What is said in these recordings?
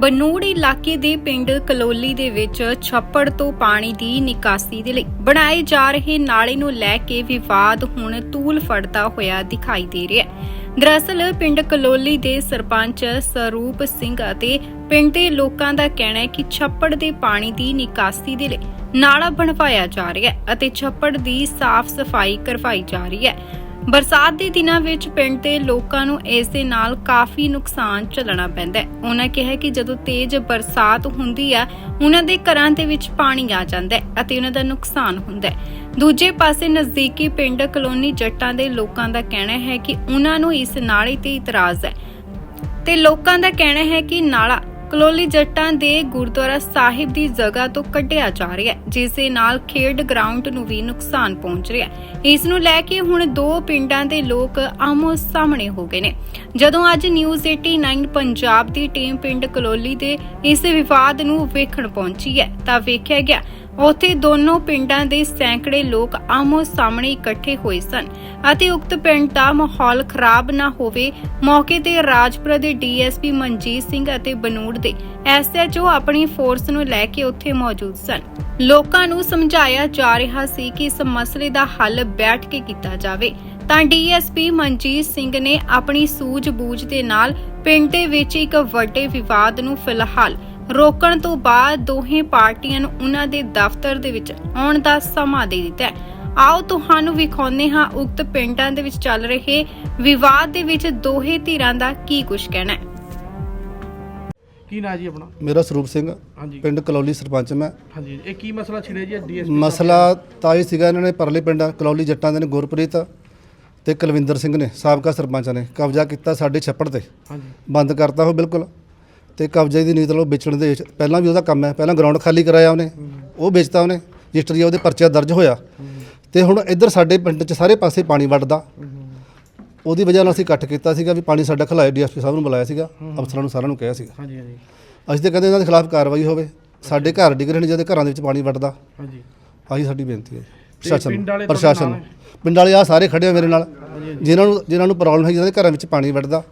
ਬਨੂੜ ਇਲਾਕੇ ਦੇ ਪਿੰਡ ਕਲੋਲੀ ਦੇ ਵਿੱਚ ਛੱਪੜ ਤੋਂ ਪਾਣੀ ਦੀ ਨਿਕਾਸੀ ਦੇ ਲਈ ਬਣਾਏ ਜਾ ਰਹੇ ਨਾਲੇ ਨੂੰ ਲੈ ਕੇ ਵਿਵਾਦ ਹੁਣ ਤੂਲ ਫੜਦਾ ਹੋਇਆ ਦਿਖਾਈ ਦੇ ਰਿਹਾ ਹੈ। ਦਰਅਸਲ, ਪਿੰਡ ਕਲੋਲੀ ਦੇ ਸਰਪੰਚ ਸਰੂਪ ਸਿੰਘ ਅਤੇ ਪਿੰਡ ਦੇ ਲੋਕਾਂ ਦਾ ਕਹਿਣਾ ਹੈ ਕਿ ਛੱਪੜ ਦੇ ਪਾਣੀ ਦੀ ਨਿਕਾਸੀ ਦੇ ਲਈ ਨਾਲਾ ਬਣਵਾਇਆ ਜਾ ਰਿਹਾ ਹੈ ਅਤੇ ਛੱਪੜ ਦੀ ਸਾਫ਼ ਸਫ਼ਾਈ ਕਰਵਾਈ ਜਾ ਰਹੀ ਹੈ। ਬਰਸਾਤ ਦੇ ਦਿਨਾਂ ਵਿੱਚ ਪਿੰਡ ਦੇ ਲੋਕਾਂ ਨੂੰ ਇਸ ਦੇ ਨਾਲ ਕਾਫੀ ਨੁਕਸਾਨ ਝੱਲਣਾ ਪੈਂਦਾ ਹੈ। ਉਹਨਾਂ ਕਿਹਾ ਕਿ ਜਦੋਂ ਤੇਜ਼ ਬਰਸਾਤ ਹੁੰਦੀ ਹੈ ਉਹਨਾਂ ਦੇ ਘਰਾਂ ਦੇ ਵਿੱਚ ਪਾਣੀ ਆ ਜਾਂਦਾ ਹੈ ਅਤੇ ਉਹਨਾਂ ਦਾ ਨੁਕਸਾਨ ਹੁੰਦਾ ਹੈ। ਦੂਜੇ ਪਾਸੇ ਨਜ਼ਦੀਕੀ ਪਿੰਡ ਕਲੋਨੀ ਜੱਟਾਂ ਦੇ ਲੋਕਾਂ ਦਾ ਕਹਿਣਾ ਹੈ ਕਿ ਉਹਨਾਂ ਨੂੰ ਇਸ ਨਾਲੇ ਤੇ ਇਤਰਾਜ਼ ਹੈ। ਤੇ ਲੋਕਾਂ ਦਾ ਕਹਿਣਾ ਹੈ ਕਿ ਨਾਲਾ ਕਲੋਲੀ ਜੱਟਾਂ ਦੇ ਗੁਰਦੁਆਰਾ ਸਾਹਿਬ ਦੀ ਜਗ੍ਹਾ ਤੋਂ ਕੱਢਿਆ ਜਾ ਰਿਹਾ ਹੈ, ਜਿਸ ਦੇ ਨਾਲ ਖੇਡ ਗਰਾਊਂਡ ਨੂੰ ਵੀ ਨੁਕਸਾਨ ਪਹੁੰਚ ਰਿਹਾ ਹੈ। ਇਸ ਨੂੰ ਲੈ ਕੇ ਹੁਣ ਦੋ ਪਿੰਡਾਂ ਦੇ ਲੋਕ ਆਮੋ ਸਾਹਮਣੇ ਹੋ ਗਏ ਨੇ। ਜਦੋਂ ਅੱਜ ਨਿਊਜ਼ 89 ਪੰਜਾਬ ਦੀ ਟੀਮ ਪਿੰਡ ਕਲੋਲੀ ਦੇ ਇਸ ਵਿਵਾਦ ਨੂੰ ਵੇਖਣ ਪਹੁੰਚੀ ਹੈ, ਤਾਂ ਵੇਖਿਆ ਗਿਆ ਉੱਥੇ ਦੋਨੋਂ ਪਿੰਡਾਂ ਦੇ ਸੈਂਕੜੇ ਲੋਕ ਆਮੋ ਸਾਹਮਣੇ ਇਕੱਠੇ ਹੋਏ ਸਨ ਅਤੇ ਉਕਤ ਪਿੰਡ ਦਾ ਮਾਹੌਲ ਖਰਾਬ ਨਾ ਹੋਵੇ, ਮੌਕੇ ਤੇ ਰਾਜਪੁਰਾ ਦੇ ਡੀਐਸਪੀ ਮਨਜੀਤ ਸਿੰਘ ਅਤੇ ਬਨੂੜ ਦੇ ਐਸਐਚਓ ਆਪਣੀ ਫੋਰਸ ਨੂੰ ਲੈ ਕੇ ਉੱਥੇ ਮੌਜੂਦ ਸਨ। ਲੋਕਾਂ ਨੂੰ ਸਮਝਾਇਆ ਜਾ ਰਿਹਾ ਸੀ ਕਿ ਇਸ ਮਸਲੇ ਦਾ ਹੱਲ ਬੈਠ ਕੇ ਕੀਤਾ ਜਾਵੇ। ਤਾਂ ਡੀਐਸਪੀ ਮਨਜੀਤ ਸਿੰਘ ਨੇ ਆਪਣੀ ਸੂਝ-ਬੂਝ ਦੇ ਨਾਲ ਪਿੰਡ ਦੇ ਵਿੱਚ ਇੱਕ ਵੱਡੇ ਵਿਵਾਦ ਨੂੰ ਫਿਲਹਾਲ ਰੋਕਣ ਤੋਂ ਬਾਅਦ ਦੋਹੇ ਪਾਰਟੀਆਂ ਨੂੰ ਉਹਨਾਂ ਦੇ ਦਫ਼ਤਰ ਦੇ ਵਿੱਚ ਆਉਣ ਦਾ ਸਮਾਂ ਦੇ ਦਿੱਤਾ ਹੈ। ਆਓ ਤੁਹਾਨੂੰ ਵਿਖਾਉਂਦੇ ਹਾਂ ਉਕਤ ਪਿੰਡਾਂ ਦੇ ਵਿੱਚ ਚੱਲ ਰਹੇ ਵਿਵਾਦ ਦੇ ਵਿੱਚ ਦੋਹੇ ਧਿਰਾਂ ਦਾ ਕੀ ਕੁਝ ਕਹਿਣਾ ਹੈ। ਕੀ ਨਾਂ ਜੀ ਆਪਣਾ? ਮੇਰਾ ਸਰੂਪ ਸਿੰਘ। ਹਾਂਜੀ। ਪਿੰਡ ਕਲੌਲੀ ਸਰਪੰਚ ਮੈਂ। ਹਾਂਜੀ ਇਹ ਕੀ ਮਸਲਾ ਛਿੜਿਆ ਜੀ? ਡੀਐਸਪੀ ਮਸਲਾ ਤਾਂ ਇਹ ਸੀਗਾ ਇਹਨਾਂ ਨੇ ਪਰਲੇ ਪਿੰਡ ਕਲੌਲੀ ਜੱਟਾਂ ਦੇ ਨੇ ਗੁਰਪ੍ਰੀਤ ਤੇ ਕੁਲਵਿੰਦਰ ਸਿੰਘ ਨੇ ਸਾਬਕਾ ਸਰਪੰਚਾਂ ਨੇ ਕਬਜ਼ਾ ਕੀਤਾ ਸਾਡੇ ਛੱਪੜ ਤੇ। ਹਾਂਜੀ। ਬੰਦ ਕਰਤਾ ਉਹ ਬਿਲਕੁਲ। ਤੇ ਕਬਜ਼ੇ ਦੀ ਨੀਤ ਲੋ ਵੇਚਣ ਦੇ ਵਿੱਚ- ਪਹਿਲਾਂ ਵੀ ਉਹਦਾ ਕੰਮ ਹੈ ਪਹਿਲਾਂ ਗਰਾਊਂਡ ਖਾਲੀ ਕਰਾਇਆ ਉਹਨੇ ਉਹ ਵੇਚਤਾ ਉਹਨੇ ਰਜਿਸਟਰੀ ਉਹਦੇ ਪਰਚਾ ਦਰਜ ਹੋਇਆ। ਤੇ ਹੁਣ ਇੱਧਰ ਸਾਡੇ ਪਿੰਡ 'ਚ ਸਾਰੇ ਪਾਸੇ ਪਾਣੀ ਵੜਦਾ ਉਹਦੀ ਵਜ੍ਹਾ ਨਾਲ ਅਸੀਂ ਇਕੱਠ ਕੀਤਾ ਸੀਗਾ ਵੀ ਪਾਣੀ ਸਾਡਾ ਖਲਾਇਆ ਡੀਐਸਪੀ ਸਾਹਿਬ ਨੂੰ ਬੁਲਾਇਆ ਸੀਗਾ ਅਫਸਰਾਂ ਨੂੰ ਸਾਰਿਆਂ ਨੂੰ ਕਿਹਾ ਸੀਗਾ। ਹਾਂਜੀ ਹਾਂਜੀ। ਅਸੀਂ ਤਾਂ ਕਹਿੰਦੇ ਇਹਨਾਂ ਦੇ ਖਿਲਾਫ ਕਾਰਵਾਈ ਹੋਵੇ। ਸਾਡੇ ਘਰ ਡਿੱਗ ਰਹੇ ਨੇ ਜਿਹਦੇ ਘਰਾਂ ਦੇ ਵਿੱਚ ਪਾਣੀ ਵੜਦਾ ਹਾਂਜੀ। ਆਹੀ ਸਾਡੀ ਬੇਨਤੀ ਹੈ। ਪ੍ਰਸ਼ਾਸਨ ਪਿੰਡ ਵਾਲੇ ਨੂੰ ਤੁਹਾਡੇ ਪ੍ਰਸ਼ਾਸਨ ਨਾਲ ਨੂੰ? ਪਿੰਡ ਵਾਲੇ ਆ ਸਾਰੇ ਖੜੇ ਆ ਮੇਰੇ ਨਾਲ। ਜਿਨ੍ਹਾਂ ਨੂੰ ਜਿਨ੍ਹਾਂ ਨੂੰ ਪ੍ਰੋਬਲਮ ਹੈ ਜਿਹਨਾਂ ਦੇ ਘਰਾਂ ਵਿੱਚ ਪਾਣੀ ਵੜਦਾ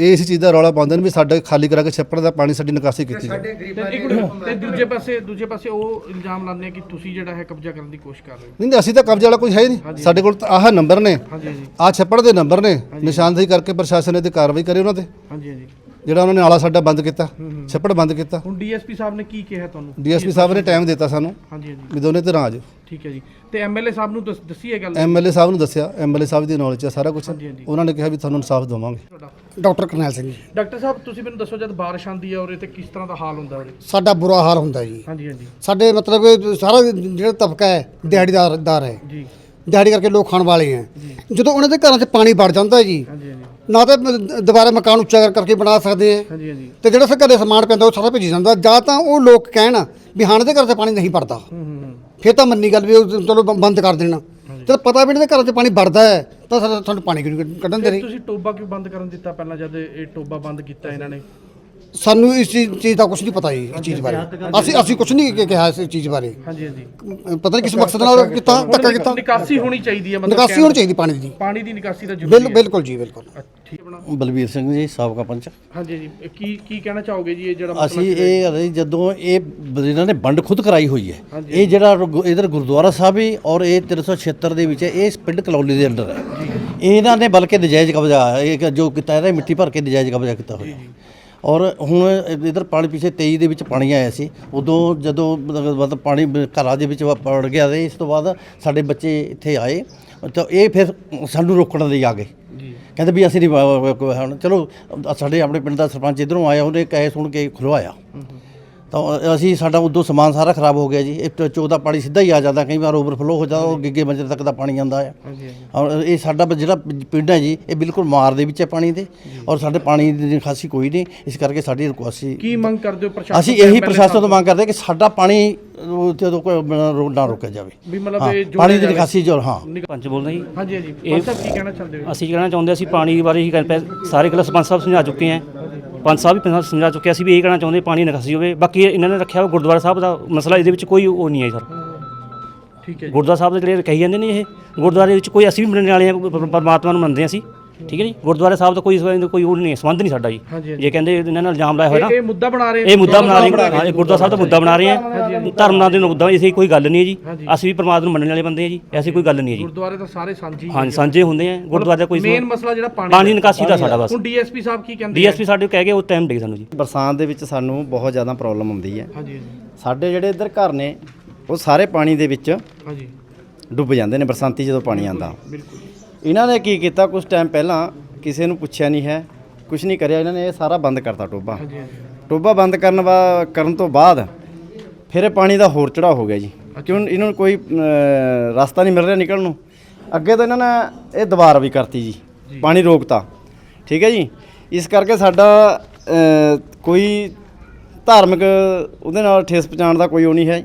ਇਹ ਇਸ ਚੀਜ਼ ਦਾ ਰੌਲਾ ਪਾਉਂਦੇ ਨੇ ਵੀ ਸਾਡੇ ਖਾਲੀ ਕਰਾ ਕੇ ਛੱਪੜ ਦਾ ਪਾਣੀ ਸਾਡੀ ਨਿਕਾਸੀ ਕੀਤੀ ਜਾਵੇ। ਤੇ ਇੱਕ ਮਿੰਟ, ਤੇ ਦੂਜੇ ਪਾਸੇ ਦੂਜੇ ਪਾਸੇ ਉਹ ਇਲਜ਼ਾਮ ਲਾਉਂਦੇ ਆ ਕਿ ਤੁਸੀਂ ਜਿਹੜਾ ਹੈ ਕਬਜ਼ਾ ਕਰਨ ਦੀ ਕੋਸ਼ਿਸ਼ ਕਰ ਰਹੇ ਹੋ। ਨਹੀਂ ਨਹੀਂ ਅਸੀਂ ਤਾਂ ਕਬਜ਼ੇ ਵਾਲਾ ਕੋਈ ਹੈ ਹੀ ਨਹੀਂ। ਸਾਡੇ ਕੋਲ ਤਾਂ ਆਹ ਨੰਬਰ ਨੇ। ਹਾਂਜੀ ਹਾਂਜੀ। ਆਹ ਛੱਪੜ ਦੇ ਨੰਬਰ ਨੇ। ਨਿਸ਼ਾਨਦੇਹੀ ਕਰਕੇ ਪ੍ਰਸ਼ਾਸਨ ਨੇ ਤੇ ਕਾਰਵਾਈ ਕਰੇ ਉਹਨਾਂ ਤੇ। ਹਾਂਜੀ ਹਾਂਜੀ। ਜਿਹੜਾ ਉਹਨਾਂ ਨੇ ਨਾਲਾ ਸਾਡਾ ਬੰਦ ਕੀਤਾ ਛੱਪੜ ਬੰਦ ਕੀਤਾ। ਹੁਣ ਡੀਐਸਪੀ ਸਾਹਿਬ ਨੇ ਕੀ ਕਿਹਾ ਤੁਹਾਨੂੰ? ਡੀਐਸਪੀ ਸਾਹਿਬ ਨੇ ਟਾਈਮ ਦਿੱਤਾ ਸਾਨੂੰ। ਹਾਂਜੀ ਹਾਂਜੀ। ਵੀ ਦੋਨੇ ਧਿਰਾਂ ਆ ਜਾਓ ਠੀਕ ਹੈ ਜੀ। ਤੇ ਐਮਐਲਏ ਸਾਹਿਬ ਨੂੰ ਦੱਸ- ਦੱਸੀ ਇਹ ਗੱਲ ਐਮਐਲਏ ਸਾਹਿਬ ਨੂੰ ਦੱਸਿਆ। ਐਮਐਲਏ ਸਾਹਿਬ ਦੀ ਨੌਲੇਜ ਹੈ ਸਾਰਾ ਕੁਝ ਹਾਂਜੀ, ਹਾਂਜੀ। ਉਹਨਾਂ ਨੇ ਕਿਹਾ ਵੀ ਤੁਹਾਨੂੰ ਇਨਸਾਫ ਦਵਾਵਾਂਗੇ ਤੁਹਾਡਾ? ਡਾਕਟਰ ਕਰਨੈਲ ਸਿੰਘ ਜੀ। ਡਾਕਟਰ ਸਾਹਿਬ ਤੁਸੀਂ ਮੈਨੂੰ ਦੱਸੋ ਜਦ ਬਾਰਿਸ਼ ਆਉਂਦੀ ਹੈ ਉਰੇ ਤੇ ਕਿਸ ਤਰ੍ਹਾਂ ਦਾ ਹਾਲ ਹੁੰਦਾ ਉਰੇ? ਸਾਡਾ ਬੁਰਾ ਹਾਲ ਹੁੰਦਾ ਜੀ। ਹਾਂਜੀ ਹਾਂਜੀ। ਸਾਡੇ ਮਤਲਬ ਕਿ ਸਾਰਾ ਜਿਹੜਾ ਤਬਕਾ ਹੈ ਦਿਹਾੜੀਦਾਰ ਦਾਰ ਹੈ। ਜੀ। ਦਿਹਾੜੀ ਕਰਕੇ ਲੋਕ ਖਾਣ ਵਾਲੇ ਹੈ ਜਦੋਂ ਉਹਨਾਂ ਦੇ ਘਰਾਂ 'ਚ ਪਾਣੀ ਵੜ ਜਾਂਦਾ ਜੀ ਹਾਂਜੀ ਹਾਂਜੀ। ਨਾ ਤਾਂ ਦੁਬਾਰਾ ਮਕਾਨ ਉੱਚਾ ਕਰ- ਕਰਕੇ ਬਣਾ ਸਕਦੇ ਹੈ ਹਾਂਜੀ ਹਾਂਜੀ। ਤੇ ਜਿਹੜਾ ਘਰੇ ਸਮਾਨ ਪੈਂਦਾ ਉਹ ਸਾਰਾ ਭੇਜੀ ਜਾਂਦਾ। ਜਾਂ ਤਾਂ ਉਹ ਲੋਕ ਕਹਿਣ ਵੀ ਹਾਂ ਦੇ ਘਰ 'ਚ ਪਾਣੀ ਨਹੀਂ ਵੜਦਾ। ਹੂੰ ਹੂੰ ਹੂੰ। ਫਿਰ ਤਾਂ ਮੰਨੀ ਗੱਲ ਵੀ ਉਹ ਚਲੋ ਬੰਦ ਕਰ ਦੇਣਾ। ਜਦ ਪਤਾ ਵੀ ਇਹਨਾਂ ਦੇ ਘਰਾਂ 'ਚ ਪਾਣੀ ਵੜਦਾ ਹੈ ਤਾਂ ਸਾਨੂੰ ਪਾਣੀ ਕਿਉਂ ਨਹੀਂ ਕੱਢਣ ਦੇ ਤੇ ਰਹੀ ਤੁਸੀਂ ਟੋਬਾ ਕਿਉਂ ਬੰਦ ਕਰਨ ਦਿੱਤਾ? ਪਹਿਲਾਂ ਜਦ ਇਹ ਟੋਬਾ ਬੰਦ ਕੀਤਾ ਇਹਨਾਂ ਨੇ। ਸਾਨੂੰ ਇਸ ਚੀਜ਼ ਚੀਜ਼ ਦਾ ਕੁਝ ਨਹੀਂ ਪਤਾ ਜੀ ਇਸ ਚੀਜ਼ ਬਾਰੇ। ਅਸੀਂ ਅਸੀਂ ਕੁਝ ਨਹੀਂ ਕਿ- ਕਿਹਾ ਇਸ ਚੀਜ਼ ਬਾਰੇ। ਹਾਂਜੀ ਹਾਂਜੀ। ਪਤਾ ਨਹੀਂ ਕਿਸ ਮਕਸਦ ਨਾਲ ਕੀਤਾ ਧੱਕਾ ਕੀਤਾ। ਨਿਕਾਸੀ ਹੋਣੀ ਚਾਹੀਦੀ ਹੈ ਮਤਲਬ ਨਿਕਾਸੀ ਹੋਣੀ ਚਾਹੀਦੀ ਪਾਣੀ ਦੀ। ਪਾਣੀ ਦੀ ਨਿਕਾਸੀ ਦਾ ਜ਼ਰੂਰੀ ਬਿਲ ਹੈ। ਬਿਲਕੁਲ ਜੀ ਬਿਲਕੁਲ। ਅੱਛਾ, ਠੀਕ ਆਪਣਾ ਬਲਬੀਰ ਸਿੰਘ ਜੀ ਸਾਬਕਾ ਪੰਚ। ਹਾਂਜੀ ਜੀ ਇਹ ਕੀ ਕੀ ਕਹਿਣਾ ਚਾਹੋਗੇ ਜੀ ਇਹ ਜਿਹੜਾ ਮਸਲਾ ਅਸੀਂ? ਇਹ ਹਲੇ ਜਦੋਂ ਇਹ ਬ- ਇਹਨਾਂ ਨੇ ਵੰਡ ਖੁਦ ਕਰਾਈ ਹੋਈ ਹੈ। ਇਹ ਜਿਹੜਾ ਇਧਰ ਗੁਰਦੁਆਰਾ ਸਾਹਿਬ ਹੀ ਔਰ ਇਹ 376 ਦੇ ਵਿੱਚ ਹੈ, ਇਹ ਪਿੰਡ ਕਲੌਲੀ ਦੇ ਅੰਡਰ ਹੈ। ਇਹਨਾਂ ਨੇ ਬਲਕਿ ਨਜਾਇਜ਼ ਕਬਜ਼ਾ ਇਹ ਜੋ ਕੀਤਾ ਇਹਦਾ ਮਿੱਟੀ ਭਰ ਕੇ ਨਜਾਇਜ਼ ਕਬਜ਼ਾ ਕੀਤਾ ਹੋਇਆ। ਔਰ ਹੁਣ ਇਧਰ ਪਾਣੀ ਪਿੱਛੇ 23 ਦੇ ਵਿੱਚ ਪਾਣੀ ਆਇਆ ਸੀ। ਉਦੋਂ ਜਦੋਂ ਮਤਲਬ ਪਾਣੀ ਘਰਾਂ ਦੇ ਵਿੱਚ ਵੜ ਗਿਆ ਤੇ ਇਸ ਤੋਂ ਬਾਅਦ ਸਾਡੇ ਬੱਚੇ ਇੱਥੇ ਆਏ। ਤਾਂ ਇਹ ਫਿਰ ਸਾਨੂੰ ਰੋਕਣ ਲਈ ਆ ਗਏ। ਜੀ। ਕਹਿੰਦੇ ਵੀ ਅਸੀਂ ਨਹੀਂ ਹੁਣ ਚਲੋ ਸਾਡੇ ਆਪਣੇ ਪਿੰਡ ਦਾ ਸਰਪੰਚ ਇਧਰੋਂ ਆਇਆ ਉਹਨੇ ਕਹੇ ਸੁਣ ਕੇ ਖੁਲਵਾਇਆ ਤਾਂ ਅਸੀਂ ਸਾਡਾ ਉਦੋਂ ਸਮਾਨ ਸਾਰਾ ਖਰਾਬ ਹੋ ਗਿਆ ਜੀ। ਇਹ ਚੋ ਦਾ ਪਾਣੀ ਸਿੱਧਾ ਹੀ ਆ ਜਾਂਦਾ ਕਈ ਵਾਰ ਓਵਰਫਲੋ ਹੋ ਜਾਂਦਾ ਉਹ ਗਿੱਗੇ ਮੰਜਰ ਤੱਕ ਦਾ ਪਾਣੀ ਆਉਂਦਾ ਹੈ ਹਾਂਜੀ ਹਾਂਜੀ। ਔਰ ਇਹ ਸਾਡਾ ਜਿਹੜਾ ਪਿੰਡ ਹੈ ਜੀ ਇਹ ਬਿਲਕੁਲ ਮਾਰ ਦੇ ਵਿੱਚ ਹੈ ਪਾਣੀ ਦੇ। ਔਰ ਸਾਡੇ ਪਾਣੀ ਦੀ ਨਿਕਾਸੀ ਕੋਈ ਨਹੀਂ ਇਸ ਕਰਕੇ ਸਾਡੀ ਰਿਕੁਐਸਟ ਕੀ ਮੰਗ ਕਰਦੇ ਹੋ ਪ੍ਰਸ਼ਾਸਨ ਅਸੀਂ ਇਹੀ ਪ੍ਰਸ਼ਾਸਨ ਤੋਂ ਮੰਗ ਕਰਦੇ ਕਿ ਸਾਡਾ ਪਾਣੀ ਉੱਥੇ ਤੋਂ ਕੋਈ ਰੋ- ਨਾ ਰੋਕਿਆ ਜਾਵੇ। ਵੀ ਮਤਲਬ ਇਹ ਪਾਣੀ ਦੀ। ਨਿਕਾਸੀ ਜੋ ਹਾਂ। ਪੰਚ ਬੋਲਦਾ ਜੀ ਹਾਂਜੀ ਹਾਂਜੀ। ਸਾਹਿਬ ਕੀ ਕਹਿਣਾ ਚਾਹੁੰਦੇ ਹੋ? ਅਸੀਂ ਕਹਿਣਾ ਚਾਹੁੰਦੇ ਅਸੀਂ ਪਾਣੀ ਬਾਰੇ ਹੀ ਸਾਰੇ ਗੱਲ ਸਰਪੰਚ ਸਾਹਿਬ ਸਮਝਾ ਚੁੱਕੇ ਹੈ। ਪੰਚ ਸਾਹਿਬ ਵੀ ਪੰਚ ਸਮਝਾ ਚੁੱਕੇ ਅਸੀਂ ਵੀ ਇਹ ਕਹਿਣਾ ਚਾਹੁੰਦੇ ਪਾਣੀ ਨਿਕਾਸੀ ਹੋਵੇ। ਬਾਕੀ ਇਹਨਾਂ ਨੇ ਰੱਖਿਆ ਹੋਇਆ ਗੁਰਦੁਆਰਾ ਸਾਹਿਬ ਦਾ ਮਸਲਾ ਇਹਦੇ ਵਿੱਚ ਕੋਈ ਉਹ ਨਹੀਂ ਹੈ ਸਰ। ਠੀਕ ਹੈ ਗੁਰਦੁਆਰਾ ਸਾਹਿਬ ਦੇ ਜਿਹੜੇ ਕਹੀ ਜਾਂਦੇ ਨੇ ਇਹ ਗੁਰਦੁਆਰੇ ਵਿੱਚ ਕੋਈ ਅਸੀਂ ਵੀ ਮੰਨਣ ਵਾਲੇ ਪ- ਪਰਮਾਤਮਾ ਨੂੰ ਮੰਨਦੇ ਹਾਂ ਅਸੀਂ। ਠੀਕ ਹੈ ਜੀ? ਗੁਰਦੁਆਰਾ ਸਾਹਿਬ ਦਾ ਕੋਈ ਕੋਈ ਉਹ ਨਹੀਂ ਹੈ, ਸੰਬੰਧ ਨਹੀਂ ਸਾਡਾ ਜੀ। ਹਾਂਜੀ, ਹਾਂਜੀ। ਜੇ ਕਹਿੰਦੇ ਇਹਨਾਂ ਨਾਲ ਇਲਜ਼ਾਮ ਲਾਇਆ ਹੋਇਆ ਨਾ ਇਹ ਮੁੱਦਾ ਬਣਾ ਰਹੇ ਇਹ ਮੁੱਦਾ ਬਣਾ ਰਹੇ ਹਾਂ ਇਹ ਗੁਰਦੁਆਰਾ ਸਾਹਿਬ ਦਾ ਮੁੱਦਾ ਬਣਾ ਰਹੇ ਹਾਂ। ਧਰਮ ਨਾਲ ਦੇ ਮੁੱਦਾ ਐਸੀ ਕੋਈ ਗੱਲ ਨਹੀਂ ਹੈ ਜੀ। ਅਸੀਂ ਵੀ ਪਰਮਾਤਮਾ ਨੂੰ ਮੰਨਣ ਵਾਲੇ ਬੰਦੇ ਆ ਜੀ ਐਸੀ ਕੋਈ ਗੱਲ ਨਹੀਂ ਹੈ ਜੀ। ਗੁਰਦੁਆਰੇ ਤਾਂ ਸਾਰੇ ਸਾਂਝੀ ਹਾਂਜੀ ਸਾਂਝੇ ਹੁੰਦੇ ਆ। ਗੁਰਦੁਆਰੇ ਦਾ ਕੋਈ ਮੇਨ ਮਸਲਾ ਜਿਹੜਾ ਪਾਣੀ ਪਾਣੀ ਨਿਕਾਸੀ ਦਾ ਸਾਡਾ ਬਸ। ਹੁਣ ਡੀਐਸਪੀ ਸਾਹਿਬ ਕੀ ਕਹਿੰਦੇ ਡੀਐਸਪੀ ਸਾਡੇ ਕਹਿ ਗਏ ਉਹ ਟਾਈਮ ਦੇ ਸਾਨੂੰ ਜੀ। ਬਰਸਾਤ ਦੇ ਵਿੱਚ ਸਾਨੂੰ ਬਹੁਤ ਜ਼ਿਆਦਾ ਪ੍ਰੋਬਲਮ ਆਉਂਦੀ ਹੈ। ਹਾਂਜੀ ਸਾਡੇ ਜਿਹੜੇ ਇੱਧਰ ਘਰ ਨੇ ਉਹ ਸਾਰੇ ਪਾਣੀ ਦੇ ਵਿੱਚ ਹਾਂਜੀ। ਡੁੱਬ ਜਾਂਦੇ ਨੇ ਬਰਸਾਤੀ ਜਦੋਂ ਪਾਣੀ ਆਂਦਾ ਬਿਲਕੁਲ। ਇਹਨਾਂ ਨੇ ਕੀ ਕੀਤਾ? ਕੁਝ ਟਾਈਮ ਪਹਿਲਾਂ ਕਿਸੇ ਨੂੰ ਪੁੱਛਿਆ ਨਹੀਂ ਹੈ। ਕੁਝ ਨਹੀਂ ਕਰਿਆ। ਇਹਨਾਂ ਨੇ ਇਹ ਸਾਰਾ ਬੰਦ ਕਰਤਾ ਟੋਬਾ ਟੋਬਾ ਬੰਦ ਕਰਨ ਵਾ ਕਰਨ ਤੋਂ ਬਾਅਦ ਫਿਰ ਇਹ ਪਾਣੀ ਦਾ ਹੋਰ ਚੜਾ ਹੋ ਗਿਆ ਜੀ। ਕਿਉਂ ਇਹਨਾਂ ਨੂੰ ਕੋਈ ਰਸਤਾ ਨਹੀਂ ਮਿਲ ਰਿਹਾ ਨਿਕਲਣ ਨੂੰ। ਅੱਗੇ ਤਾਂ ਇਹਨਾਂ ਨੇ ਇਹ ਦੁਬਾਰਾ ਵੀ ਕਰਤੀ ਜੀ। ਪਾਣੀ ਰੋਕਤਾ। ਠੀਕ ਹੈ ਜੀ? ਇਸ ਕਰਕੇ ਸਾਡਾ ਕੋਈ ਧਾਰਮਿਕ ਉਹਦੇ ਨਾਲ ਠੇਸ ਪਹੁੰਚਾਉਣ ਦਾ ਕੋਈ ਉਹ ਨਹੀਂ ਹੈ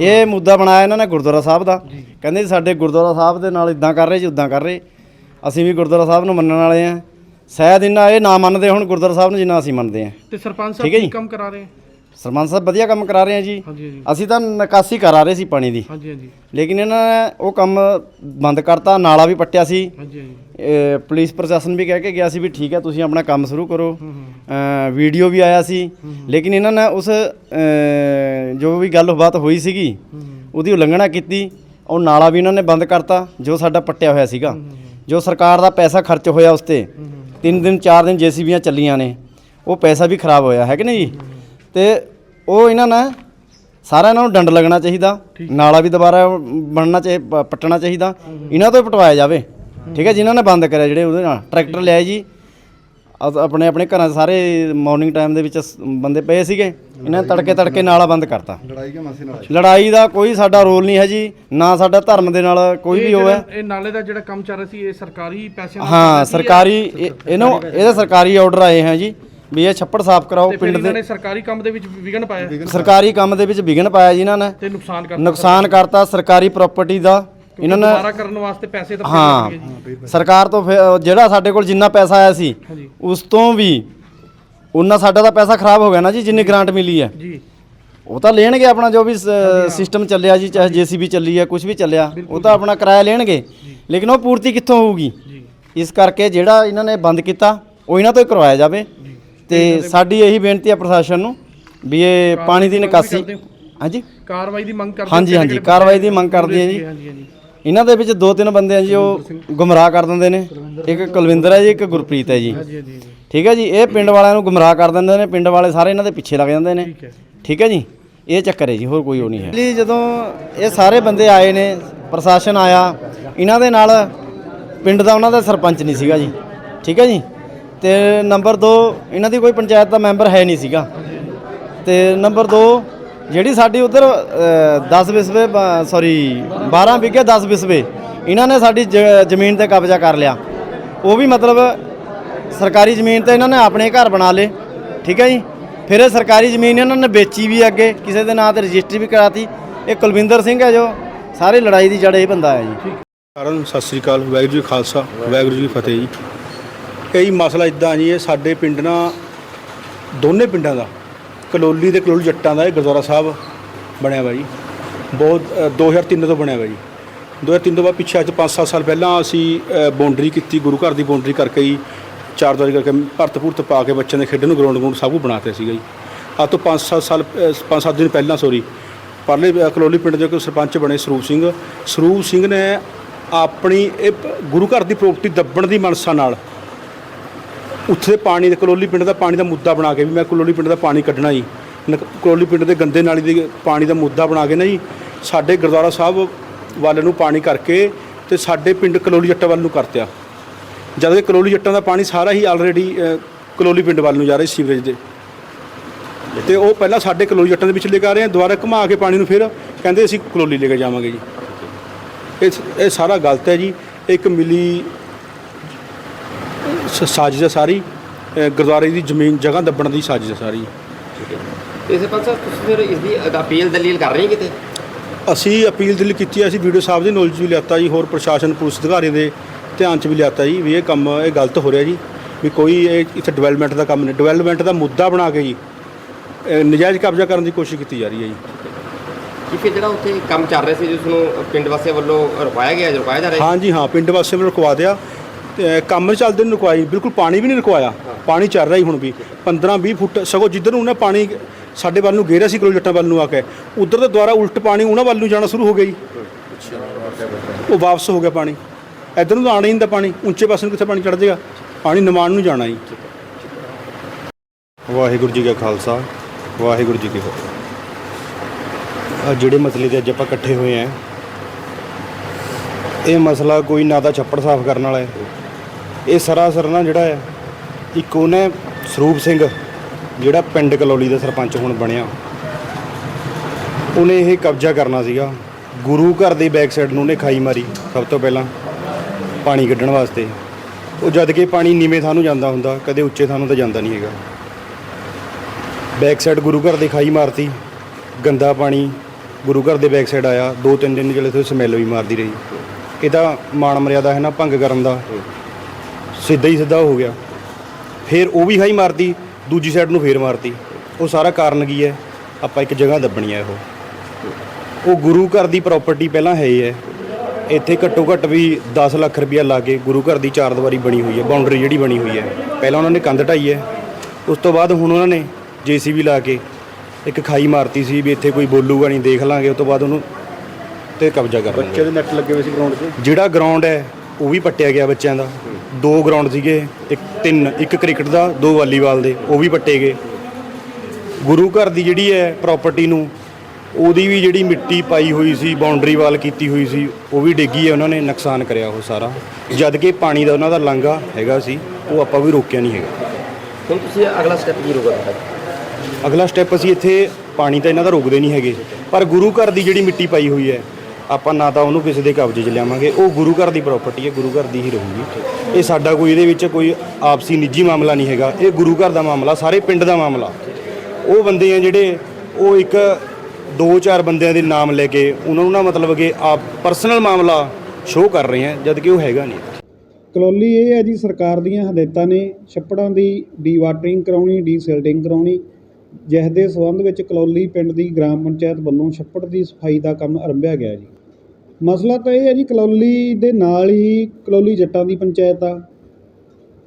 ਇਹ ਮੁੱਦਾ ਬਣਾਇਆ। ਇਹਨਾਂ ਨੇ ਗੁਰਦੁਆਰਾ ਸਾਹਿਬ ਦਾ। ਕਹਿੰਦੇ ਸਾਡੇ ਗੁਰਦੁਆਰਾ ਸਾਹਿਬ ਦੇ ਨਾਲ ਇਦਾਂ ਕਰ ਰਹੇ ਜੀ ਉਦਾਂ ਕਰ ਰਹੇ। ਅਸੀਂ ਵੀ ਗੁਰਦੁਆਰਾ ਸਾਹਿਬ ਨੂੰ ਮੰਨਣ ਵਾਲੇ ਆ ਸ਼ਾਇਦ ਇਹਨਾਂ ਇਹ ਨਾ ਮੰਨਦੇ ਹੁਣ ਗੁਰਦੁਆਰਾ ਸਾਹਿਬ ਨੂੰ ਜਿੰਨਾ ਅਸੀਂ ਮੰਨਦੇ ਆ ਤੇ ਸਰਪੰਚ ਸਾਹਿਬ ਕੀ। ਕੰਮ ਕਰਾ ਰਹੇ? ਸਰਪੰਚ ਸਾਹਿਬ ਵਧੀਆ ਕੰਮ ਕਰਾ ਰਹੇ ਆ ਜੀ। ਹਾਂਜੀ ਹਾਂਜੀ। ਅਸੀਂ ਤਾਂ ਨਿਕਾਸੀ ਕਰਾ ਰਹੇ ਸੀ ਪਾਣੀ ਦੀ। ਹਾਂਜੀ ਹਾਂਜੀ। ਲੇਕਿਨ ਇਹਨਾਂ ਨੇ ਉਹ ਕੰਮ ਬੰਦ ਕਰਤਾ ਨਾਲਾ ਵੀ ਪੱਟਿਆ ਸੀ। ਹਾਂਜੀ ਹਾਂਜੀ। ਇਹ ਪੁਲਿਸ ਪ੍ਰਸ਼ਾਸਨ ਵੀ ਕਹਿ ਕੇ ਗਿਆ ਸੀ ਵੀ ਠੀਕ ਹੈ ਤੁਸੀਂ ਆਪਣਾ ਕੰਮ ਸ਼ੁਰੂ ਕਰੋ। ਅ, ਵੀਡੀਓ ਵੀ ਆਇਆ ਸੀ। ਲੇਕਿਨ ਇਹਨਾਂ ਨੇ ਉਸ ਅ, ਜੋ ਵੀ ਗੱਲਬਾਤ ਹੋਈ ਸੀਗੀ ਉਹਦੀ ਉਲੰਘਣਾ ਕੀਤੀ। ਉਹ ਨਾਲਾ ਵੀ ਇਹਨਾਂ ਨੇ ਬੰਦ ਕਰਤਾ ਜੋ ਸਾਡਾ ਪੱਟਿਆ ਹੋਇਆ ਸੀਗਾ। ਜੋ ਸਰਕਾਰ ਦਾ ਪੈਸਾ ਖਰਚ ਹੋਇਆ ਉਸ ਤੇ ਤਿੰਨ ਦਿਨ ਚਾਰ ਦਿਨ ਜੇਸੀਬੀਆਂ ਚੱਲੀਆਂ ਨੇ। ਉਹ ਪੈਸਾ ਵੀ ਖਰਾਬ ਹੋਇਆ ਹੈ ਕਿ ਨਹੀਂ ਜੀ? ਤੇ ਉਹ ਇਹਨਾਂ ਨੇ ਸਾਰਾ ਇਹਨਾਂ ਨੂੰ ਡੰਡ ਲੱਗਣਾ ਚਾਹੀਦਾ ਨਾਲਾ ਵੀ ਦੁਬਾਰਾ ਬਣਨਾ ਚਾਹੀ ਪ- ਪੱਟਣਾ ਚਾਹੀਦਾ ਇਹਨਾਂ ਤੋਂ ਪਟਵਾਇਆ ਜਾਵੇ। ਠੀਕ ਹੈ ਜਿਨ੍ਹਾਂ ਨੇ ਬੰਦ ਕਰਿਆ ਜਿਹੜੇ ਉਹਦੇ ਨਾਲ। ਟਰੈਕਟਰ ਲਿਆਏ ਜੀ। ਆਪਣੇ ਆਪਣੇ ਘਰਾਂ ਸਾਰੇ ਮਾਰਨਿੰਗ ਟਾਈਮ ਦੇ ਵਿੱਚ ਬੰਦੇ ਪਏ ਸੀਗੇ। ਇਹਨਾਂ ਨੇ ਤੜਕੇ ਤੜਕੇ ਨਾਲਾ ਬੰਦ ਕਰਤਾ। ਲੜਾਈ ਕੇ ਮਾਸੇ ਨਾਲ? ਲੜਾਈ ਦਾ ਕੋਈ ਸਾਡਾ ਰੋਲ ਨਹੀਂ ਹੈ ਜੀ ਨਾ ਸਾਡਾ ਧਰਮ ਦੇ ਨਾਲ ਕੋਈ ਵੀ ਉਹ ਹੈ ਜਿਹੜਾ- ਇਹ ਨਾਲੇ ਦਾ ਜਿਹੜਾ ਕੰਮ ਚੱਲ ਰਿਹਾ ਸੀ ਇਹ ਸਰਕਾਰੀ ਪੈਸਿਆਂ ਨਾਲ ਹਾਂ ਸਰਕਾਰੀ ਇਹ- ਇਹਨੂੰ ਇਹਦੇ ਸਰਕਾਰੀ ਆਰਡਰ ਆਏ ਹੈ ਜੀ। ਵੀ ਇਹ ਛੱਪੜ ਸਾਫ਼ ਕਰਾਓ ਤੇ ਫਿਰ ਪਿੰਡ ਇਹਨਾਂ ਦੇ ਨੇ ਸਰਕਾਰੀ ਕੰਮ ਦੇ ਵਿੱਚ ਵਿਘਨ ਪਾਇਆ। ਸਰਕਾਰੀ ਕੰਮ ਦੇ ਵਿੱਚ ਵਿਘਨ ਪਾਇਆ ਜੀ ਇਹਨਾਂ ਨੇ। ਤੇ ਨੁਕਸਾਨ ਕਰਤਾ। ਨੁਕਸਾਨ ਕਰਤਾ ਸਰਕਾਰੀ ਪ੍ਰਾਪਰਟੀ ਦਾ। ਇਹਨਾਂ ਨੇ ਦੁਬਾਰਾ ਕਰਨ ਵਾਸਤੇ ਪੈਸੇ ਤਾਂ ਫਿਰ ਹਾਂ। ਲੱਗਣਗੇ ਜੀ। ਸਰਕਾਰ ਤੋਂ ਫਿਰ ਜਿਹੜਾ ਸਾਡੇ ਕੋਲ ਜਿੰਨਾ ਪੈਸਾ ਆਇਆ ਸੀ ਹਾਂਜੀ। ਉਸ ਤੋਂ ਵੀ ਉਹਨਾਂ ਸਾਡਾ ਤਾਂ ਪੈਸਾ ਖਰਾਬ ਹੋ ਗਿਆ ਨਾ ਜੀ ਜਿੰਨੀ ਗ੍ਰਾਂਟ ਮਿਲੀ ਹੈ। ਜੀ। ਉਹ ਤਾਂ ਲੈਣਗੇ ਆਪਣਾ ਜੋ ਵੀ ਸਿਸਟਮ ਚੱਲਿਆ ਜੀ ਚਾਹੇ ਜੀਸੀਬੀ ਚੱਲੀ ਹੈ ਕੁਝ ਵੀ ਚੱਲਿਆ ਉਹ ਤਾਂ ਆਪਣਾ ਕਿਰਾਇਆ ਲੈਣਗੇ। ਲੇਕਿਨ ਉਹ ਪੂਰਤੀ ਕਿੱਥੋਂ ਹੋਊਗੀ? ਜੀ। ਇਸ ਕਰਕੇ ਜਿਹੜਾ ਇਹਨਾਂ ਨੇ ਬੰਦ ਕੀਤਾ ਉਹ ਇਹਨਾਂ ਤੋਂ ਹੀ ਕਰਵਾਇਆ ਜਾਵੇ। ਤੇ ਸਾਡੀ ਇਹੀ ਬੇਨਤੀ ਹੈ ਪ੍ਰਸ਼ਾਸਨ ਨੂੰ ਵੀ ਇਹ ਪਾਣੀ ਦੀ ਨਿਕਾਸੀ? ਹਾਂਜੀ? ਕਾਰਵਾਈ ਦੀ ਮੰਗ ਕਰਦੇ ਹਾਂਜੀ, ਹਾਂਜੀ, ਕਾਰਵਾਈ ਦੀ ਮੰਗ ਕਰਦੇ ਆ ਜੀ। ਹਾਂਜੀ ਹਾਂਜੀ ਇਹਨਾਂ ਦੇ ਵਿੱਚ ਦੋ ਤਿੰਨ ਬੰਦੇ ਆ ਜੀ ਉਹ ਗੁੰਮਰਾਹ ਕਰ ਦਿੰਦੇ ਨੇ। ਇੱਕ ਕੁਲਵਿੰਦਰ ਹੈ ਜੀ ਇੱਕ ਗੁਰਪ੍ਰੀਤ ਹੈ ਜੀ। ਹਾਂਜੀ ਹਾਂਜੀ ਠੀਕ ਹੈ ਜੀ ਇਹ ਪਿੰਡ ਵਾਲਿਆਂ ਨੂੰ ਗੁੰਮਰਾਹ ਕਰ ਦਿੰਦੇ ਨੇ ਪਿੰਡ ਵਾਲੇ ਸਾਰੇ ਇਹਨਾਂ ਦੇ ਪਿੱਛੇ ਲੱਗ ਜਾਂਦੇ ਨੇ। ਠੀਕ ਹੈ। ਜੀ ਇਹ ਚੱਕਰ ਹੈ ਜੀ ਹੋਰ ਕੋਈ ਉਹ ਨਹੀਂ ਹੈ। ਲਈ ਜਦੋਂ ਇਹ ਸਾਰੇ ਬੰਦੇ ਆਏ ਨੇ ਪ੍ਰਸ਼ਾਸਨ ਆਇਆ ਇਹਨਾਂ ਦੇ ਨਾਲ ਪਿੰਡ ਦਾ ਉਹਨਾਂ ਦਾ ਸਰਪੰਚ ਨਹੀਂ ਸੀਗਾ ਜੀ। ਠੀਕ ਹੈ ਜੀ ਤੇ ਨੰਬਰ 2 ਇਹਨਾਂ ਦੀ ਕੋਈ ਪੰਚਾਇਤ ਦਾ ਮੈਂਬਰ ਹੈ ਨਹੀਂ ਸੀਗਾ। ਤੇ ਨੰਬਰ 2 ਜਿਹੜੀ ਸਾਡੀ ਉਧਰ 10 ਵਿਸਵੇ ਸੌਰੀ 12 ਵਿਗੇ 10 ਵਿਸਵੇ ਇਹਨਾਂ ਨੇ ਸਾਡੀ ਜ- ਜ਼ਮੀਨ ਤੇ ਕਬਜ਼ਾ ਕਰ ਲਿਆ। ਉਹ ਵੀ ਮਤਲਬ ਸਰਕਾਰੀ ਜ਼ਮੀਨ ਤੇ ਇਹਨਾਂ ਨੇ ਆਪਣੇ ਘਰ ਬਣਾ ਲਏ, ਠੀਕ ਹੈ ਜੀ? ਫਿਰ ਇਹ ਸਰਕਾਰੀ ਜ਼ਮੀਨ ਇਹਨਾਂ ਨੇ ਵੇਚੀ ਵੀ ਅੱਗੇ, ਕਿਸੇ ਦੇ ਨਾਂ ਤੇ ਰਜਿਸਟਰੀ ਵੀ ਕਰਾਤੀ। ਇਹ ਕੁਲਵਿੰਦਰ ਸਿੰਘ ਹੈ ਜੋ, ਸਾਰੀ ਲੜਾਈ ਦੀ ਜੜ ਇਹ ਬੰਦਾ ਹੈ ਜੀ। ਸਾਰਿਆਂ ਸਤਿ ਸ੍ਰੀ ਅਕਾਲ, ਵਾਹਿਗੁਰੂ ਜੀ ਖਾਲਸਾ, ਵਾਹਿਗੁਰੂ ਜੀ ਫਤਿਹ ਜੀ। ਕਈ ਮਸਲਾ ਇਦਾਂ ਜੀ ਇਹ ਸਾਡੇ ਪਿੰਡ ਨਾ ਦੋਨੇ ਪਿੰਡਾਂ ਦਾ ਕਲੋਲੀ ਤੇ ਕਲੋਲੀ ਜੱਟਾਂ ਦਾ ਇਹ ਗੁਰਦੁਆਰਾ ਸਾਹਿਬ ਬਣਿਆ ਵਾ ਜੀ। ਬਹੁਤ ਅ, 2003 ਤੋਂ ਬਣਿਆ ਵਾ ਜੀ। 2003 ਤੋਂ ਬਾਅਦ ਪਿੱਛੇ ਅੱਜ 5-7 ਸਾਲ ਪਹਿਲਾਂ ਅਸੀਂ ਬਾਉਂਡਰੀ ਕੀਤੀ ਗੁਰੂ ਘਰ ਦੀ ਬਾਉਂਡਰੀ ਕਰਕੇ ਹੀ ਚਾਰ ਦੁਆਰੀ ਕਰਕੇ ਭਰਤ ਭੁਰਤ ਪਾ ਕੇ ਬੱਚਿਆਂ ਦੇ ਖੇਡਣ ਨੂੰ ਗਰਾਊਂਡ ਗਰਾਊਂਡ ਸਭ ਕੁਝ ਬਣਾਤੇ ਸੀਗਾ ਜੀ। ਅੱਜ ਤੋਂ 5-7 ਸਾਲ 5-7 ਦਿਨ ਪਹਿਲਾਂ ਸੋਰੀ ਪਰਲੇ ਕਲੋਲੀ ਪਿੰਡ ਦੇ ਕੋਈ ਸਰਪੰਚ ਬਣੇ ਸਰੂਪ ਸਿੰਘ। ਸਰੂਪ ਸਿੰਘ ਨੇ ਆਪਣੀ ਇਹ ਗੁਰੂ ਘਰ ਦੀ ਪ੍ਰਾਪਰਟੀ ਦੱਬਣ ਦੀ ਮਨਸਾ ਨਾਲ ਉੱਥੇ ਦੇ ਪਾਣੀ ਦੇ ਕਲੋਲੀ ਪਿੰਡ ਦਾ ਪਾਣੀ ਦਾ ਮੁੱਦਾ ਬਣਾ ਕੇ ਵੀ ਮੈਂ ਕਲੋਲੀ ਪਿੰਡ ਦਾ ਪਾਣੀ ਕੱਢਣਾ ਜੀ। ਨਕ- ਕਲੋਲੀ ਪਿੰਡ ਦੇ ਗੰਦੇ ਨਾਲੀ ਦੇ ਪਾਣੀ ਦਾ ਮੁੱਦਾ ਬਣਾ ਕੇ ਨਾ ਜੀ, ਸਾਡੇ ਗੁਰਦੁਆਰਾ ਸਾਹਿਬ ਵੱਲ ਨੂੰ ਪਾਣੀ ਕਰਕੇ ਤੇ ਸਾਡੇ ਪਿੰਡ ਕਲੋਲੀ ਜੱਟਾਂ ਵੱਲ ਨੂੰ ਕਰਤਿਆ। ਜਦ ਕਿ ਕਲੋਲੀ ਜੱਟਾਂ ਦਾ ਪਾਣੀ ਸਾਰਾ ਹੀ ਆਲਰੇਡੀ ਕਲੋਲੀ ਪਿੰਡ ਵੱਲ ਨੂੰ ਜਾ ਰਿਹਾ ਸੀ ਸੀਵਰੇਜ ਦੇ। ਤੇ ਉਹ ਪਹਿਲਾਂ ਸਾਡੇ ਕਲੋਲੀ ਜੱਟਾਂ ਦੇ ਵਿੱਚ ਲੈ ਕੇ ਆ ਰਹੇ ਆ, ਦੁਬਾਰਾ ਘੁਮਾ ਕੇ ਪਾਣੀ ਨੂੰ ਫਿਰ ਕਹਿੰਦੇ ਅਸੀਂ ਕਲੋਲੀ ਲੈ ਕੇ ਜਾਵਾਂਗੇ ਜੀ। ਇਹ ਇਹ ਸਾਰਾ ਗਲਤ ਹੈ ਜੀ। ਇੱਕ ਮਿਲੀ ਸ- ਸਾਜ਼ਿਸ਼ ਹੈ ਸਾਰੀ ਅ, ਗੁਰਦੁਆਰੇ ਦੀ ਜ਼ਮੀਨ ਜਗ੍ਹਾ ਦੱਬਣ ਦੀ ਸਾਜ਼ਿਸ਼ ਹੈ ਸਾਰੀ। ਤੇ ਸਰਪੰਚ ਸਾਹਿਬ ਤੁਸੀਂ ਫਿਰ ਇਸ ਦੀ ਅਪੀਲ ਦਲੀਲ ਕਰ ਰਹੇ ਕਿਤੇ? ਅਸੀਂ ਅਪੀਲ ਦਿਲ ਕੀਤੀ ਹੈ ਅਸੀਂ ਵੀਡੀਓ ਸਾਹਿਬ ਦੀ ਨੌਲੇਜ ਵੀ ਲਿਆਤਾ ਜੀ ਹੋਰ ਪ੍ਰਸ਼ਾਸਨ ਪੁਲਿਸ ਅਧਿਕਾਰੀਆਂ ਦੇ ਧਿਆਨ 'ਚ ਵੀ ਲਿਆਤਾ ਜੀ ਵੀ ਇਹ ਕੰਮ ਇਹ ਗਲਤ ਹੋ ਰਿਹਾ ਜੀ। ਵੀ ਕੋਈ ਇਹ ਇੱਥੇ ਡਿਵੈਲਪਮੈਂਟ ਦਾ ਕੰਮ ਨਹੀਂ ਡਿਵੈਲਪਮੈਂਟ ਦਾ ਮੁੱਦਾ ਬਣਾ ਕੇ ਜੀ ਇਹ ਨਜਾਇਜ਼ ਕਬਜ਼ਾ ਕਰਨ ਦੀ ਕੋਸ਼ਿਸ਼ ਕੀਤੀ ਜਾ ਰਹੀ ਹੈ ਜੀ। ਕਿ ਫਿਰ ਜਿਹੜਾ ਉੱਥੇ ਕੰਮ ਚੱਲ ਰਿਹਾ ਸੀ ਜਿਸ ਨੂੰ ਪਿੰਡ ਵਾਸੀਆਂ ਵੱਲੋਂ ਰੁਕਾਇਆ ਗਿਆ ਰੁਕਾਇਆ ਜਾ ਰਿਹਾ ਹਾਂਜੀ ਹਾਂ ਪਿੰਡ ਵਾਸੀਆਂ ਨੂੰ ਰੁਕਵਾ ਦਿਆ। ਤੇ ਕੰਮ ਚੱਲਦੇ ਨੂੰ ਰੁਕਵਾਈ, ਬਿਲਕੁਲ ਪਾਣੀ ਵੀ ਨਹੀਂ ਰੁਕਵਾਇਆ। ਪਾਣੀ ਚੱਲ ਰਿਹਾ ਹੀ ਹੁਣ ਵੀ। 15 20 ਫੁੱਟ, ਸਗੋਂ ਜਿੱਧਰ ਨੂੰ ਉਹਨੇ ਪਾਣੀ, ਸਾਡੇ ਵੱਲ ਨੂੰ ਗੇਰਿਆ ਸੀ ਕੋਲ ਜੱਟਾਂ ਵੱਲ ਨੂੰ ਆ ਕੇ, ਉਧਰ ਤੋਂ ਦੁਬਾਰਾ ਉਲਟ ਪਾਣੀ ਉਹਨਾਂ ਵੱਲ ਨੂੰ ਜਾਣਾ ਸ਼ੁਰੂ ਹੋ ਗਿਆ ਜੀ। ਉਹ ਵਾਪਸ ਹੋ ਗਿਆ ਪਾਣੀ। ਇੱਧਰ ਨੂੰ ਤਾਂ ਆਣਾ ਹੀ ਨਹੀਂ ਹੁੰਦਾ ਪਾਣੀ। ਉੱਚੇ ਪਾਸੇ ਨੂੰ ਕਿੱਥੇ ਪਾਣੀ ਚੜ ਜਾਏਗਾ? ਪਾਣੀ ਨਿਮਾਣ ਨੂੰ ਜਾਣਾ ਜੀ। ਵਾਹਿਗੁਰੂ ਜੀ ਕਾ ਖਾਲਸਾ। ਵਾਹਿਗੁਰੂ ਜੀ ਕੀ ਫਤਿਹ। ਆ ਜਿਹੜੇ ਮਸਲੇ ਤੇ ਅੱਜ ਆਪਾਂ ਇਕੱਠੇ ਹੋਏ ਆ, ਇਹ ਮਸਲਾ ਕੋਈ ਨਾ ਤਾਂ ਛੱਪੜ ਸਾਫ਼ ਕਰਨ ਵਾਲਾ ਹੈ ਇਹ ਸਰਾਸਰ ਨਾ ਜਿਹੜਾ ਹੈ, ਇੱਕ ਉਹਨੇ ਸਰੂਪ ਸਿੰਘ, ਜਿਹੜਾ ਪਿੰਡ ਕਲੌਲੀ ਦਾ ਸਰਪੰਚ ਹੁਣ ਬਣਿਆ। ਉਹਨੇ ਇਹ ਕਬਜ਼ਾ ਕਰਨਾ ਸੀਗਾ। ਗੁਰੂ ਘਰ ਦੇ ਬੈਕ ਸਾਈਡ ਨੂੰ ਉਹਨੇ ਖਾਈ ਮਾਰੀ, ਸਭ ਤੋਂ ਪਹਿਲਾਂ ਪਾਣੀ ਕੱਢਣ ਵਾਸਤੇ। ਉਹ ਜਦ ਕਿ ਪਾਣੀ ਨੀਵੇਂ ਥਾਂ ਨੂੰ ਜਾਂਦਾ ਹੁੰਦਾ, ਕਦੇ ਉੱਚੇ ਥਾਂ ਨੂੰ ਤਾਂ ਜਾਂਦਾ ਨਹੀਂ ਹੈਗਾ। ਬੈਕ ਸਾਈਡ ਗੁਰੂ ਘਰ ਦੀ ਖਾਈ ਮਾਰਤੀ, ਗੰਦਾ ਪਾਣੀ ਗੁਰੂ ਘਰ ਦੇ ਬੈਕ ਸਾਈਡ ਆਇਆ। ਦੋ ਤਿੰਨ ਦਿਨ ਜਿਹੜੇ ਤੋਂ ਸਮੈਲ ਵੀ ਮਾਰਦੀ ਰਹੀ। ਇਹਦਾ ਮਾਣ ਮਰਿਆਦਾ ਹੈ ਨਾ, ਭੰਗ ਕਰਨ ਦਾ। ਸਿੱਧਾ ਹੀ ਸਿੱਧਾ ਹੋ ਗਿਆ। ਫਿਰ ਉਹ ਵੀ ਖਾਈ ਮਾਰਤੀ ਦੂਜੀ ਸਾਈਡ ਨੂੰ ਫੇਰ ਮਾਰਤੀ। ਉਹ ਸਾਰਾ ਕਾਰਨ ਕੀ ਹੈ? ਆਪਾਂ ਇੱਕ ਜਗ੍ਹਾ ਦੱਬਣੀ ਹੈ ਉਹ ਉਹ ਗੁਰੂ ਘਰ ਦੀ ਪ੍ਰਾਪਰਟੀ ਪਹਿਲਾਂ ਹੈ ਹੀ ਹੈ। ਇੱਥੇ ਘੱਟੋ ਘੱਟ ਵੀ 10 ਲੱਖ ਰੁਪਇਆ ਲਾ ਕੇ ਗੁਰੂ ਘਰ ਦੀ ਚਾਰ ਦੀਵਾਰੀ ਬਣੀ ਹੋਈ ਹੈ ਬਾਉਂਡਰੀ ਜਿਹੜੀ ਬਣੀ ਹੋਈ ਹੈ। ਪਹਿਲਾਂ ਉਹਨਾਂ ਨੇ ਕੰਧ ਢਾਈ ਹੈ। ਉਸ ਤੋਂ ਬਾਅਦ ਹੁਣ ਉਹਨਾਂ ਨੇ ਜੀਸੀਬੀ ਲਾ ਕੇ ਇੱਕ ਖਾਈ ਮਾਰਤੀ ਸੀ ਵੀ ਇੱਥੇ ਕੋਈ ਬੋਲੂਗਾ ਨਹੀਂ ਦੇਖ ਲਾਂਗੇ। ਉਸ ਤੋਂ ਬਾਅਦ ਉਹਨੂੰ ਤੇ ਕਬਜ਼ਾ ਕਰ ਲਾਂਗੇ ਬੱਚੇ ਦੇ ਨੈਟ ਲੱਗੇ ਹੋਏ ਸੀ ਗਰਾਊਂਡ 'ਤੇ ਜਿਹੜਾ ਗਰਾਊਂਡ ਹੈ ਉਹ ਵੀ ਪੱਟਿਆ ਗਿਆ ਬੱਚਿਆਂ ਦਾ। ਦੋ ਗਰਾਊਂਡ ਸੀਗੇ ਇੱਕ ਤਿੰਨ ਇੱਕ ਕ੍ਰਿਕਟ ਦਾ ਦੋ ਵਾਲੀਬਾਲ ਦੇ ਉਹ ਵੀ ਪੱਟੇ ਗਏ। ਗੁਰੂ ਘਰ ਦੀ ਜਿਹੜੀ ਹੈ ਪ੍ਰਾਪਰਟੀ ਨੂੰ ਉਹਦੀ ਵੀ ਜਿਹੜੀ ਮਿੱਟੀ ਪਾਈ ਹੋਈ ਸੀ ਬਾਉਂਡਰੀ ਵਾਲ ਕੀਤੀ ਹੋਈ ਸੀ ਉਹ ਵੀ ਡਿੱਗੀ ਹੈ ਉਹਨਾਂ ਨੇ ਨੁਕਸਾਨ ਕਰਿਆ ਉਹ ਸਾਰਾ। ਜਦ ਕਿ ਪਾਣੀ ਦਾ ਉਹਨਾਂ ਦਾ ਲਾਂਘਾ ਹੈਗਾ ਸੀ ਉਹ ਆਪਾਂ ਵੀ ਰੋਕਿਆ ਨਹੀਂ ਹੈਗਾ। ਹੁਣ ਤੁਸੀਂ ਅਗਲਾ ਸਟੈਪ ਕੀ ਤੁਹਾਡਾ ਅਗਲਾ ਸਟੈਪ ਅਸੀਂ ਇੱਥੇ ਪਾਣੀ ਤਾਂ ਇਹਨਾਂ ਦਾ ਰੋਕਦੇ ਨਹੀਂ ਹੈਗੇ ਪਰ ਗੁਰੂ ਘਰ ਦੀ ਜਿਹੜੀ ਮਿੱਟੀ ਪਾਈ ਹੋਈ ਹੈ ਆਪਾਂ ਨਾ ਤਾਂ ਉਹਨੂੰ ਕਿਸੇ ਦੇ ਕਬਜ਼ੇ 'ਚ ਲਿਆਵਾਂਗੇ, ਉਹ ਗੁਰੂ ਘਰ ਦੀ ਪ੍ਰਾਪਰਟੀ ਹੈ, ਗੁਰੂ ਘਰ ਦੀ ਹੀ ਰਹੂਗੀ ਇਹ ਸਾਡਾ ਕੋਈ, ਇਹਦੇ ਵਿੱਚ ਕੋਈ ਆਪਸੀ ਨਿੱਜੀ ਮਾਮਲਾ ਨਹੀਂ ਹੈਗਾ, ਇਹ ਗੁਰੂ ਘਰ ਦਾ ਮਾਮਲਾ, ਸਾਰੇ ਪਿੰਡ ਦਾ ਮਾਮਲਾ। ਉਹ ਬੰਦੇ ਆ ਜਿਹੜੇ, ਉਹ ਇੱਕ ਦੋ ਚਾਰ ਬੰਦਿਆਂ ਦੇ ਨਾਮ ਲੈ ਕੇ, ਉਹਨਾਂ ਨੂੰ ਨਾ ਮਤਲਬ ਕਿ ਆਪ ਪਰਸਨਲ ਮਾਮਲਾ ਸ਼ੋਅ ਕਰ ਰਹੇ ਆ ਜਦ ਕਿ ਉਹ ਹੈਗਾ ਨਹੀਂ ਕਲੋਲੀ ਇਹ ਹੈ ਜੀ, ਸਰਕਾਰ ਦੀਆਂ ਹਦਾਇਤਾਂ ਨੇ, ਛੱਪੜਾਂ ਦੀ ਡੀਵਾਟਰਿੰਗ ਕਰਾਉਣੀ ਡੀਸਿਲਟਿੰਗ ਕਰਾਉਣੀ। ਜਿਸ ਦੇ ਸਬੰਧ ਵਿੱਚ ਕਲੋਲੀ ਪਿੰਡ ਦੀ ਗ੍ਰਾਮ ਪੰਚਾਇਤ ਵੱਲੋਂ ਛੱਪੜ ਦੀ ਸਫ਼ਾਈ ਦਾ ਕੰਮ ਆਰੰਭਿਆ ਗਿਆ ਜੀ। ਮਸਲਾ ਤਾਂ ਇਹ ਹੈ ਜੀ, ਕਲੋਲੀ ਦੇ ਨਾਲ ਹੀ ਕਲੋਲੀ ਜੱਟਾਂ ਦੀ ਪੰਚਾਇਤ ਆ।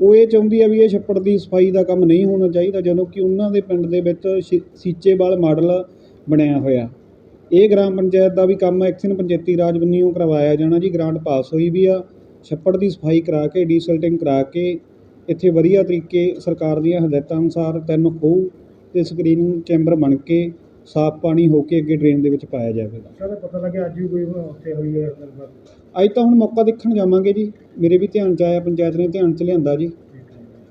ਉਹ ਇਹ ਚਾਹੁੰਦੀ ਆ ਵੀ ਇਹ ਛੱਪੜ ਦੀ ਸਫ਼ਾਈ ਦਾ ਕੰਮ ਨਹੀਂ ਹੋਣਾ ਚਾਹੀਦਾ ਜਦੋਂ ਕਿ ਉਹਨਾਂ ਦੇ ਪਿੰਡ ਦੇ ਵਿੱਚ ਸ਼ੀ- ਸੀਚੇਵਾਲ ਮਾਡਲ ਬਣਿਆ ਹੋਇਆ। ਇਹ ਗ੍ਰਾਮ ਪੰਚਾਇਤ ਦਾ ਵੀ ਕੰਮ ਐਕਸ਼ਨ ਪੰਚਾਇਤੀ ਰਾਜ ਬੰਨਿਓ ਕਰਵਾਇਆ ਜਾਣਾ ਜੀ, ਗ੍ਰਾਂਟ ਪਾਸ ਹੋਈ ਵੀ ਆ। ਛੱਪੜ ਦੀ ਸਫ਼ਾਈ ਕਰਾ ਕੇ, ਡੀਸਲਟਿੰਗ ਕਰਾ ਕੇ, ਇੱਥੇ ਵਧੀਆ ਤਰੀਕੇ ਸਰਕਾਰ ਦੀਆਂ ਹਦਾਇਤਾਂ ਅਨੁਸਾਰ ਤਿੰਨ ਖੂਹ ਤੇ ਸਕਰੀਨਿੰਗ ਚੈਂਬਰ ਬਣ ਕੇ ਸਾਫ਼ ਪਾਣੀ ਹੋ ਕੇ ਅੱਗੇ ਡਰੇਨ ਦੇ ਵਿੱਚ ਪਾਇਆ ਜਾਵੇਗਾ ਸਰ ਪਤਾ ਲੱਗਿਆ ਅੱਜ ਵੀ ਕੋਈ ਉੱਥੇ ਹੋਈ ਹੈ ਅੱਜ ਤਾਂ ਹੁਣ ਮੌਕਾ ਦੇਖਣ ਜਾਵਾਂਗੇ ਜੀ। ਮੇਰੇ ਵੀ ਧਿਆਨ ਚ ਆਇਆ ਪੰਚਾਇਤ ਨੇ ਧਿਆਨ ਚ ਲਿਆਂਦਾ ਜੀ।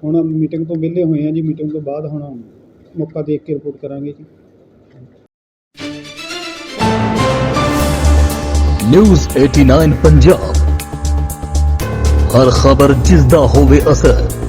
ਹੁਣ ਮੀਟਿੰਗ ਤੋਂ ਵਿਹਲੇ ਹੋਏ ਆ ਜੀ ਮੀਟਿੰਗ ਤੋਂ ਬਾਅਦ ਹੁਣ ਮੌਕਾ ਦੇਖ ਕੇ ਰਿਪੋਰਟ ਕਰਾਂਗੇ ਜੀ। ਨਿਊਜ਼ 89 ਪੰਜਾਬ। ਹਰ ਖਬਰ ਜਿਸ ਦਾ ਹੋਵੇ ਅਸਰ।